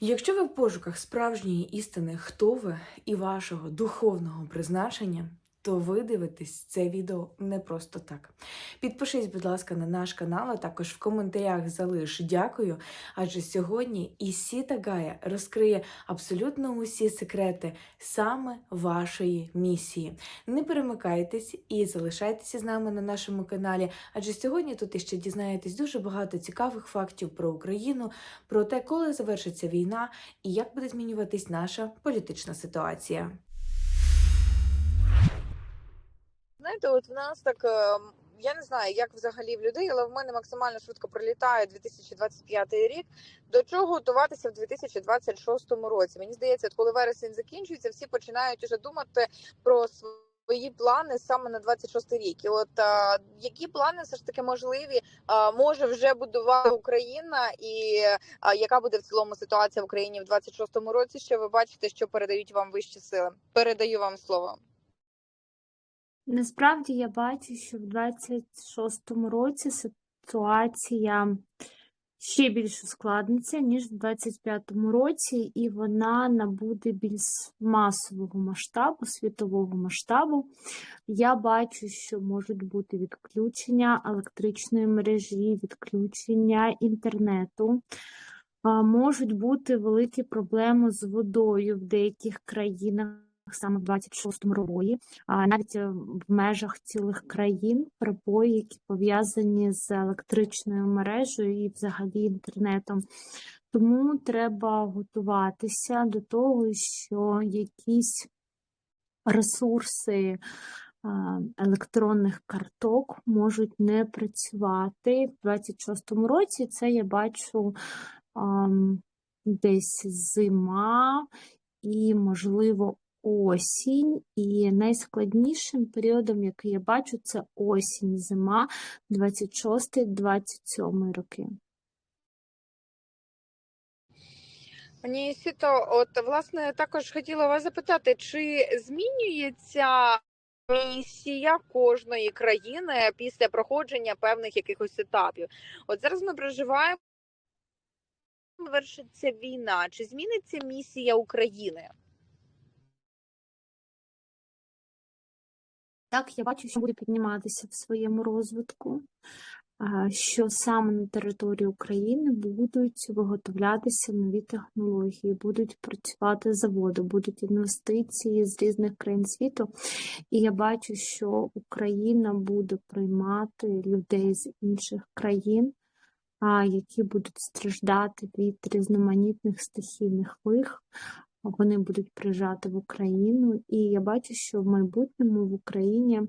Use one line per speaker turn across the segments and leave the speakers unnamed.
Якщо ви в пошуках справжньої істини, хто ви і вашого духовного призначення, то ви дивитесь це відео не просто так. Підпишись, будь ласка, на наш канал, а також в коментарях залиш дякую. Адже сьогодні Ісіта Гая розкриє абсолютно усі секрети саме вашої місії. Не перемикайтесь і залишайтеся з нами на нашому каналі, адже сьогодні тут іще дізнаєтесь дуже багато цікавих фактів про Україну, про те, коли завершиться війна і як буде змінюватись наша політична ситуація.
Знаєте, от в нас так. е, Я не знаю, як взагалі в людей, але в мене максимально швидко пролітає 2025 рік. До чого готуватися в 2026 році? Мені здається, коли вересень закінчується, всі починають уже думати про свої плани саме на 26 рік. І от а, які плани все ж таки можливі а, може вже будувати Україна, і а, яка буде в цілому ситуація в Україні в 26 році? Що ви бачите, що передають вам вищі сили? Передаю вам слово.
Насправді я бачу, що в 26-му році ситуація ще більш ускладниться, ніж в 25-му році, і вона набуде більш масового масштабу, світового масштабу. Я бачу, що можуть бути відключення електричної мережі, відключення інтернету. Можуть бути великі проблеми з водою в деяких країнах. Саме в 26-му році, навіть е, в межах цілих країн перебої, які пов'язані з електричною мережею і взагалі інтернетом. Тому треба готуватися до того, що якісь ресурси електронних карток можуть не працювати в 26-му році. Це я бачу десь зима і, можливо, осінь. І найскладнішим періодом, який я бачу, це осінь, зима, 26-27 роки.
Пані Сіто, от власне також хотіла вас запитати, чи змінюється місія кожної країни після проходження певних якихось етапів? От зараз ми проживаємо, вершиться війна. Чи зміниться місія України?
Так, я бачу, що буде підніматися в своєму розвитку, що саме на території України будуть виготовлятися нові технології, будуть працювати заводи, будуть інвестиції з різних країн світу. І я бачу, що Україна буде приймати людей з інших країн, які будуть страждати від різноманітних стихійних лих. Вони будуть приїжджати в Україну, і я бачу, що в майбутньому в Україні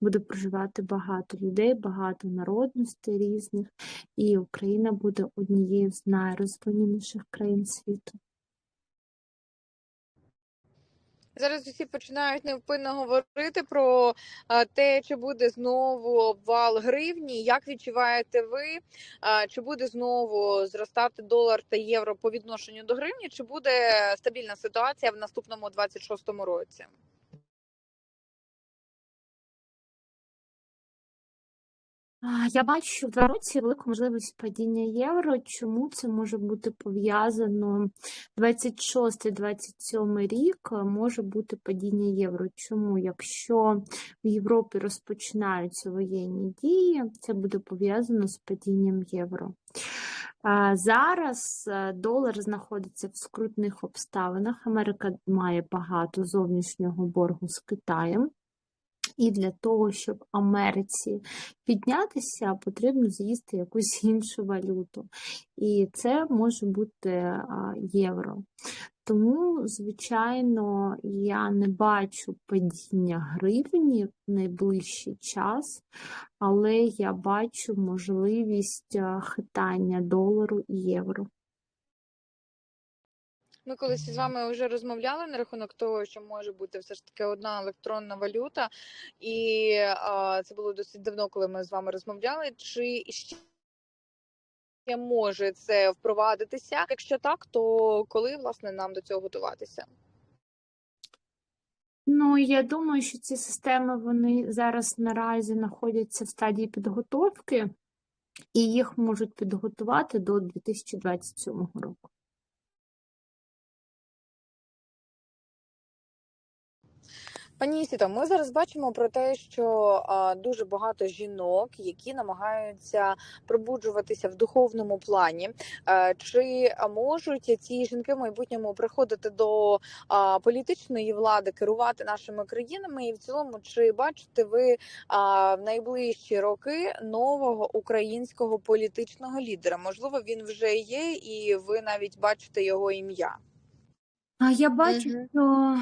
буде проживати багато людей, багато народностей різних, і Україна буде однією з найрозвиненіших країн світу.
Зараз усі починають невпинно говорити про те, чи буде знову обвал гривні. Як відчуваєте ви? Чи буде знову зростати долар та євро по відношенню до гривні? Чи буде стабільна ситуація в наступному 26-му році?
Я бачу в два році велику можливість падіння євро. Чому це може бути пов'язано 26-27 рік може бути падіння євро. Чому? Якщо в Європі розпочинаються воєнні дії, це буде пов'язано з падінням євро. Зараз долар знаходиться в скрутних обставинах. Америка має багато зовнішнього боргу з Китаєм. І для того, щоб Америці піднятися, потрібно з'їсти якусь іншу валюту. І це може бути євро. Тому, звичайно, я не бачу падіння гривні в найближчий час, але я бачу можливість хитання долару і євро.
Ми колись з вами вже розмовляли на рахунок того, що може бути все ж таки одна електронна валюта, і а, це було досить давно, коли ми з вами розмовляли. Чи ще може це впровадитися? Якщо так, то коли власне нам до цього готуватися?
Ну, я думаю, що ці системи вони зараз наразі знаходяться в стадії підготовки, і їх можуть підготувати до 2027 року.
Пані Ісіто, ми зараз бачимо про те, що а, дуже багато жінок, які намагаються пробуджуватися в духовному плані. Е, Чи можуть ці жінки в майбутньому приходити до а, політичної влади, керувати нашими країнами? І в цілому, чи бачите ви а, в найближчі роки нового українського політичного лідера? Можливо, він вже є, і ви навіть бачите його ім'я.
А я бачу,
Мгм.
що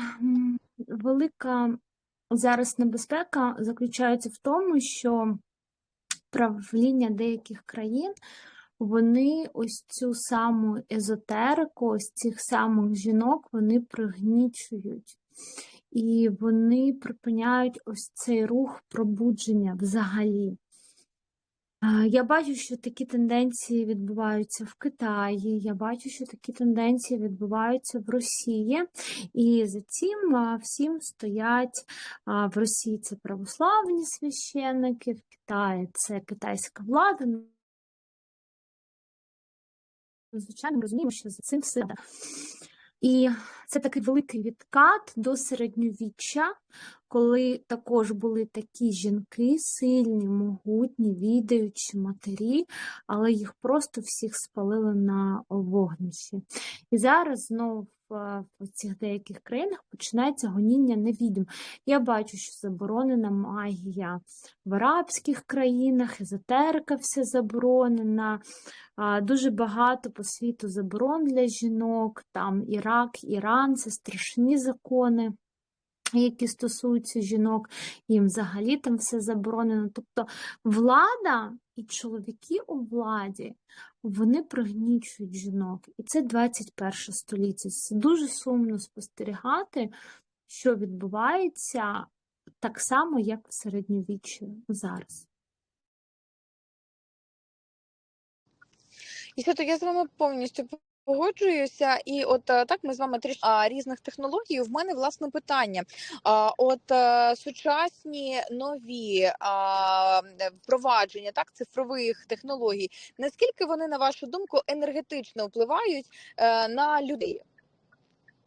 велика зараз небезпека заключається в тому, що правління деяких країн, вони ось цю саму езотерику, ось цих самих жінок, вони пригнічують. І вони припиняють ось цей рух пробудження взагалі. Я бачу, що такі тенденції відбуваються в Китаї, я бачу, що такі тенденції відбуваються в Росії, і за цим всім стоять в Росії це православні священники, в Китаї це китайська влада. Ну, Звичайно, розуміємо, що за цим все. І це такий великий відкат до середньовіччя, коли також були такі жінки, сильні, могутні, відаючі матері, але їх просто всіх спалили на вогнищі. І зараз знову в, в цих деяких країнах починається гоніння невідом. Я бачу, що заборонена магія в арабських країнах, езотерика вся заборонена. Дуже багато по світу заборон для жінок, там Ірак, Іран це страшні закони, які стосуються жінок, їм взагалі там все заборонено. Тобто влада і чоловіки у владі вони пригнічують жінок. І це 21 століття. Це дуже сумно спостерігати, що відбувається так само, як в середньовіччі зараз.
І я з вами повністю погоджуюся. І от е, так ми з вами трішки різних технологій. В мене власне питання. А, от е, сучасні нові а, впровадження так цифрових технологій, наскільки вони, на вашу думку, енергетично впливають е, на людей?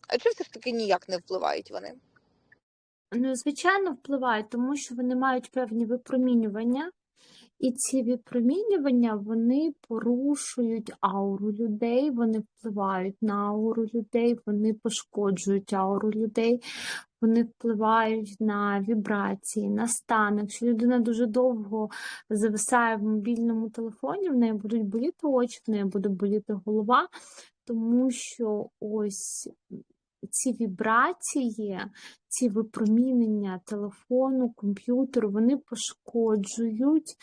А Чи все ж таки ніяк не впливають вони?
Ну, звичайно, впливають, тому що вони мають певні випромінювання, і ці випромінювання вони порушують ауру людей, вони впливають на ауру людей, вони пошкоджують ауру людей, вони впливають на вібрації, на стан. Якщо людина дуже довго зависає в мобільному телефоні, в неї будуть боліти очі, в неї буде боліти голова, тому що ось ці вібрації, ці випромінення телефону, комп'ютеру, вони пошкоджують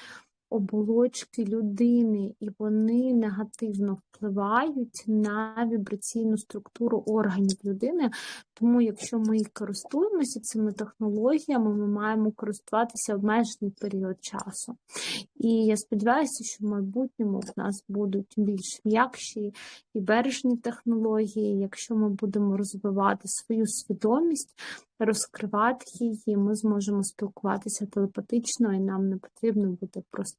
оболочки людини, і вони негативно впливають на вібраційну структуру органів людини. Тому, якщо ми користуємося цими технологіями, ми маємо користуватися обмежений період часу. І я сподіваюся, що в майбутньому в нас будуть більш м'якші і бережні технології. Якщо ми будемо розвивати свою свідомість, розкривати її, ми зможемо спілкуватися телепатично, і нам не потрібно буде просто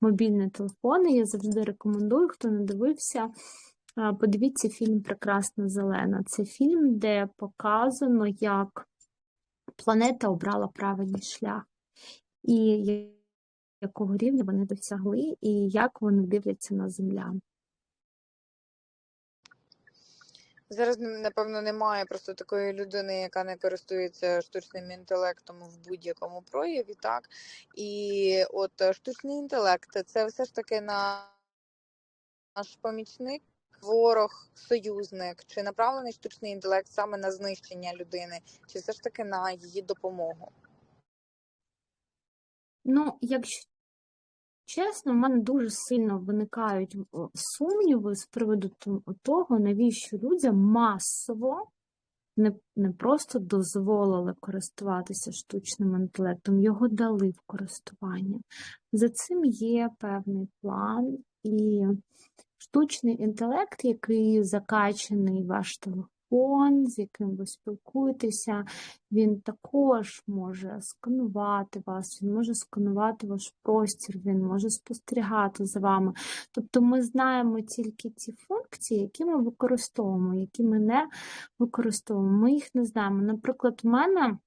мобільний телефон. телефони. я завжди рекомендую, хто не дивився. Подивіться фільм Прекрасна зелена. Це фільм, де показано, як планета обрала правильний шлях, і якого рівня вони досягли, і як вони дивляться на землян.
Зараз напевно немає просто такої людини, яка не користується штучним інтелектом в будь-якому прояві, так і от е, штучний інтелект це все ж таки на наш помічник, ворог, союзник, чи направлений штучний інтелект саме на знищення людини, чи все ж таки на її допомогу?
Ну, якщо чесно, в мене дуже сильно виникають сумніви з приводу того, навіщо людям масово не, не просто дозволили користуватися штучним інтелектом, його дали в користування. За цим є певний план, і штучний інтелект, який закачаний в ваш телефон, з яким ви спілкуєтеся, він також може сканувати вас, він може сканувати ваш простір, він може спостерігати за вами. Тобто ми знаємо тільки ті функції, які ми використовуємо, які ми не використовуємо. Ми їх не знаємо. Наприклад, у мене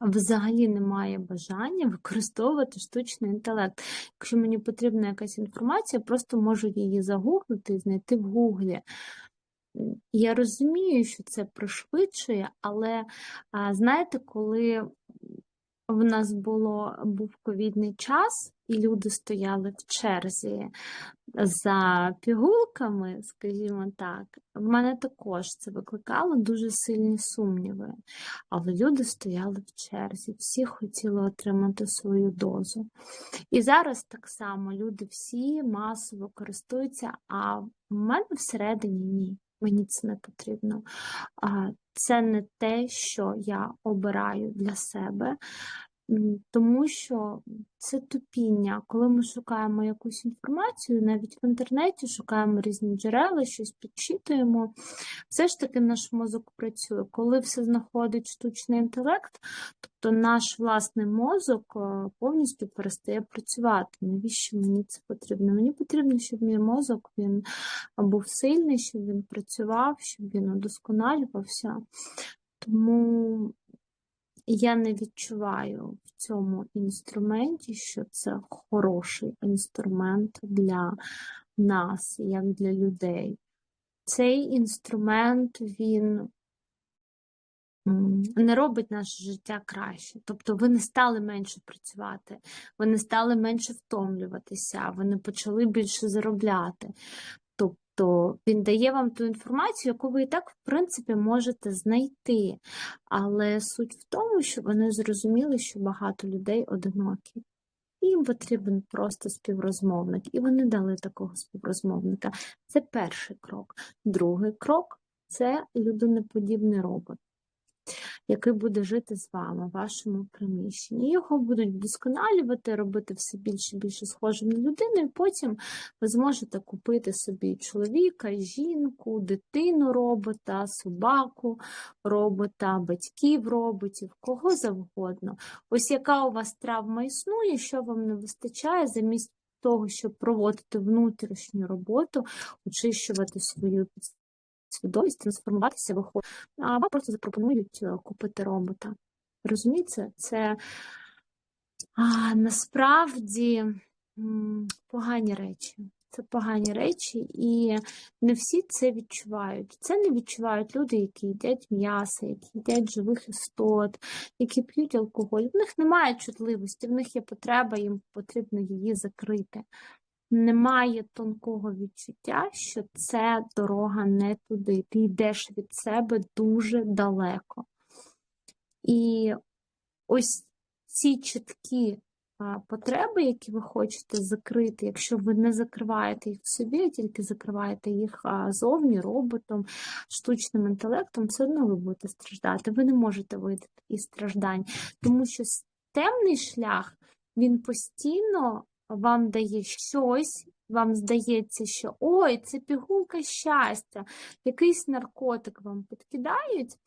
взагалі немає бажання використовувати штучний інтелект. Якщо мені потрібна якась інформація, просто можу її загуглити і знайти в Гуглі. Я розумію, що це пришвидшує, але знаєте, коли в нас було, був ковідний час, і люди стояли в черзі за пігулками, скажімо так, в мене також це викликало дуже сильні сумніви. Але люди стояли в черзі, всі хотіли отримати свою дозу. І зараз так само люди всі масово користуються, а в мене всередині ні. Мені це не потрібно. Це не те, що я обираю для себе, тому що це тупіння. Коли ми шукаємо якусь інформацію, навіть в інтернеті шукаємо різні джерела, щось підчитуємо, все ж таки наш мозок працює. Коли все знаходить штучний інтелект, тобто наш власний мозок е, повністю перестає працювати. Навіщо мені це потрібно? Мені потрібно, щоб мій мозок він був сильний, щоб він працював, щоб він удосконалювався. Тому я не відчуваю в цьому інструменті, що це хороший інструмент для нас, як для людей. Цей інструмент він не робить наше життя краще. Тобто ви не стали менше працювати, ви не стали менше втомлюватися, ви не почали більше заробляти. Тобто він дає вам ту інформацію, яку ви і так, в принципі, можете знайти. Але суть в тому, що вони зрозуміли, що багато людей одинокі. Їм потрібен просто співрозмовник. І вони дали такого співрозмовника. Це перший крок. Другий крок це людиноподібний робот, який буде жити з вами в вашому приміщенні. Його будуть вдосконалювати, робити все більше і більше схожим на людину, і потім ви зможете купити собі чоловіка, жінку, дитину робота, собаку робота, батьків роботів, кого завгодно. Ось яка у вас травма існує, що вам не вистачає замість того, щоб проводити внутрішню роботу, очищувати свою свідомість, трансформуватися, виходить. А вам просто запропонують е, купити робота. Розумієте, це а, насправді погані речі. Це погані речі, і не всі це відчувають. Це не відчувають люди, які їдять м'ясо, які їдять живих істот, які п'ють алкоголь. В них немає чутливості, в них є потреба, їм потрібно її закрити. Немає тонкого відчуття, що це дорога не туди. Ти йдеш від себе дуже далеко. І ось ці чіткі потреби, які ви хочете закрити, якщо ви не закриваєте їх в собі, а тільки закриваєте їх зовні роботом, штучним інтелектом, все одно ви будете страждати. Ви не можете вийти із страждань, тому що темний шлях він постійно вам дає щось. Вам здається, що ой, це пігулка щастя, якийсь наркотик вам підкидають,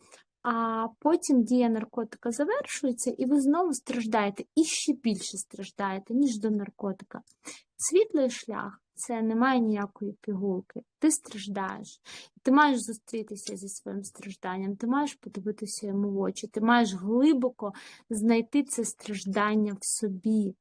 а потім дія наркотика завершується, і ви знову страждаєте, і ще більше страждаєте, ніж до наркотика. Світлий шлях це немає ніякої пігулки. Ти страждаєш. Ти маєш зустрітися зі своїм стражданням, ти маєш подивитися йому в очі, ти маєш глибоко знайти це страждання в собі.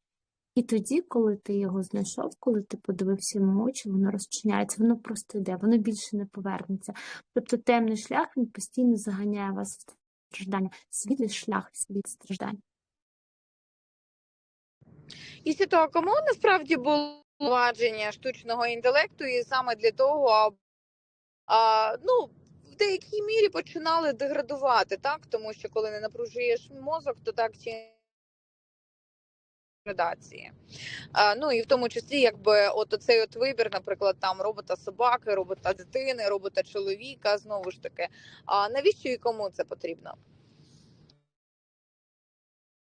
І тоді, коли ти його знайшов, коли ти подивився йому очі, воно розчиняється, воно просто йде, воно більше не повернеться. Тобто темний шлях він постійно заганяє вас в страждання, світлий шлях від страждань.
І то, кому насправді було впровадження штучного інтелекту, і саме для того, а, ну, в деякій мірі починали деградувати, так? Тому що коли не напружуєш мозок, то так чи градації. А, ну і в тому числі, якби от оцей от вибір, наприклад, там робота собаки, робота дитини, робота чоловіка, знову ж таки. А навіщо і кому це потрібно?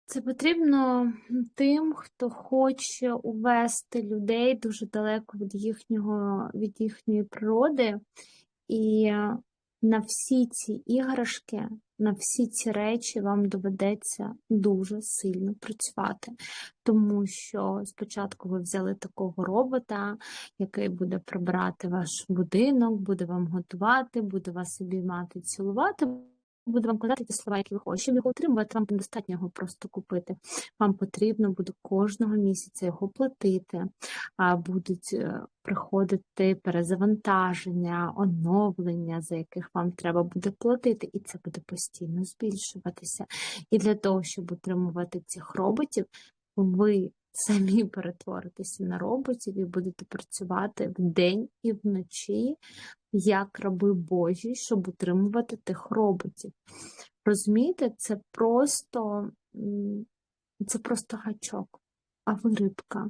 Це потрібно тим, хто хоче увести людей дуже далеко від їхнього, від їхньої природи, і на всі ці іграшки, на всі ці речі вам доведеться дуже сильно працювати, тому що спочатку ви взяли такого робота, який буде прибирати ваш будинок, буде вам готувати, буде вас обіймати, цілувати. Буде вам казати ті слова, які ви хочете. Щоб його отримувати, вам недостатньо його просто купити. Вам потрібно буде кожного місяця його платити, а будуть е, приходити перезавантаження, оновлення, за яких вам треба буде платити, і це буде постійно збільшуватися. І для того, щоб утримувати цих роботів, ви самі перетворитеся на роботів і будете працювати вдень і вночі, як раби Божі, щоб утримувати тих роботів. Розумієте, це просто, це просто гачок, а ви рибка.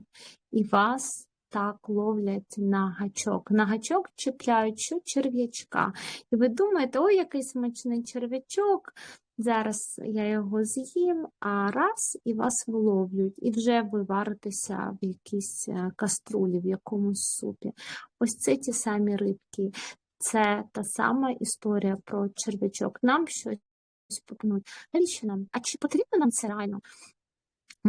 І вас так ловлять на гачок. На гачок чіпляють що? черв'ячка. І ви думаєте, ой, який смачний черв'ячок, зараз я його з'їм, а раз і вас виловлюють, і вже ви варитеся в якійсь е, каструлі, в якомусь супі. Ось це ті самі рибки. Це та сама історія про черв'ячок. Нам щось пропонують. Навіщо нам? А чи потрібно нам це реально?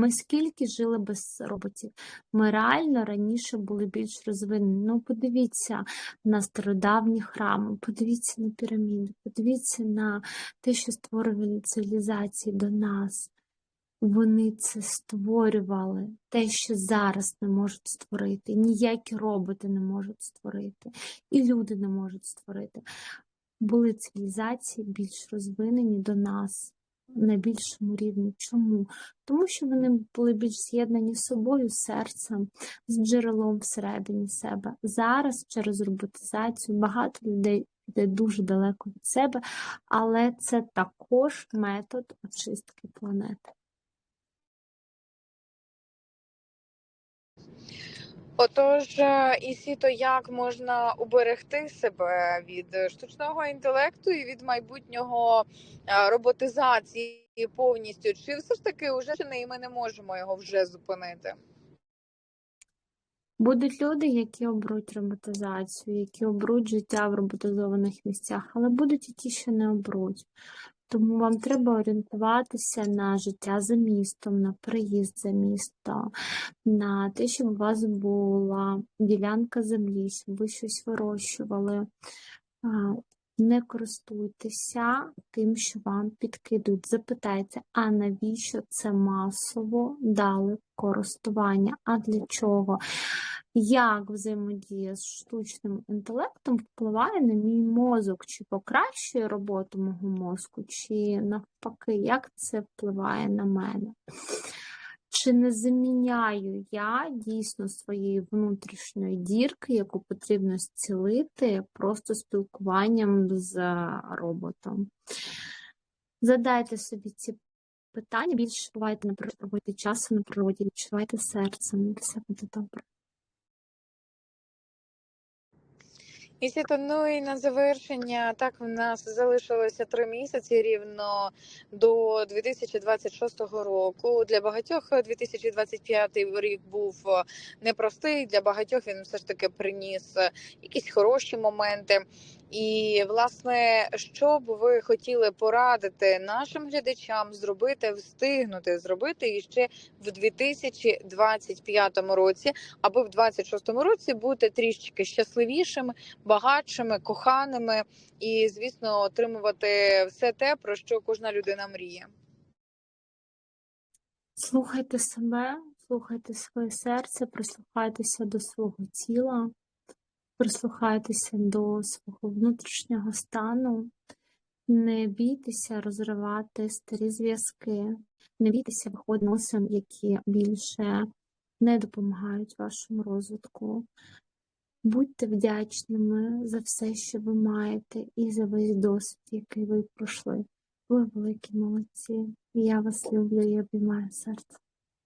Ми скільки жили без роботів? Ми реально раніше були більш розвинені. Ну, подивіться на стародавні храми, подивіться на піраміди, подивіться на те, що створювали цивілізації до нас. Вони це створювали, те, що зараз не можуть створити, ніякі роботи не можуть створити, і люди не можуть створити. Були цивілізації більш розвинені до нас на більшому рівні. Чому? Тому що вони були більш з'єднані з собою, серцем, з джерелом всередині себе. Зараз через роботизацію багато людей йде дуже далеко від себе, але це також метод очистки планети.
Отож, е, Ісіто, як можна уберегти себе від штучного інтелекту і від майбутнього е, роботизації повністю? Чи все ж таки уже і ми не можемо його вже зупинити?
Будуть люди, які обруть роботизацію, які обруть життя в роботизованих місцях, але будуть і ті, що не обруть. Тому вам треба орієнтуватися на життя за містом, на приїзд за місто, на те, щоб у вас була ділянка землі, щоб ви щось вирощували. Не користуйтеся тим, що вам підкидуть. Запитайте, а навіщо це масово дали користування? А для чого? Як взаємодія з штучним інтелектом впливає на мій мозок? Чи покращує роботу мого мозку, чи навпаки, як це впливає на мене? Чи не заміняю я дійсно своєї внутрішньої дірки, яку потрібно зцілити просто спілкуванням з роботом? Задайте собі ці питання, більше бувайте на природі часу на природі, відчувайте серцем, і все буде добре.
Ісіто, ну і на завершення, так в нас залишилося три місяці рівно до 2026 року. Для багатьох 2025 рік був непростий. Для багатьох він все ж таки приніс якісь хороші моменти. І, власне, що б ви хотіли порадити нашим глядачам зробити, встигнути зробити іще в 2025 році, аби в 2026 році бути трішки щасливішими, багатшими, коханими і, звісно, отримувати все те, про що кожна людина мріє.
Слухайте себе, слухайте своє серце, прислухайтеся до свого тіла, прислухайтеся до свого внутрішнього стану, не бійтеся розривати старі зв'язки, не бійтеся виходити які більше не допомагають вашому розвитку. Будьте вдячними за все, що ви маєте, і за весь досвід, який ви пройшли. Ви великі молодці. Я вас люблю і обіймаю серце.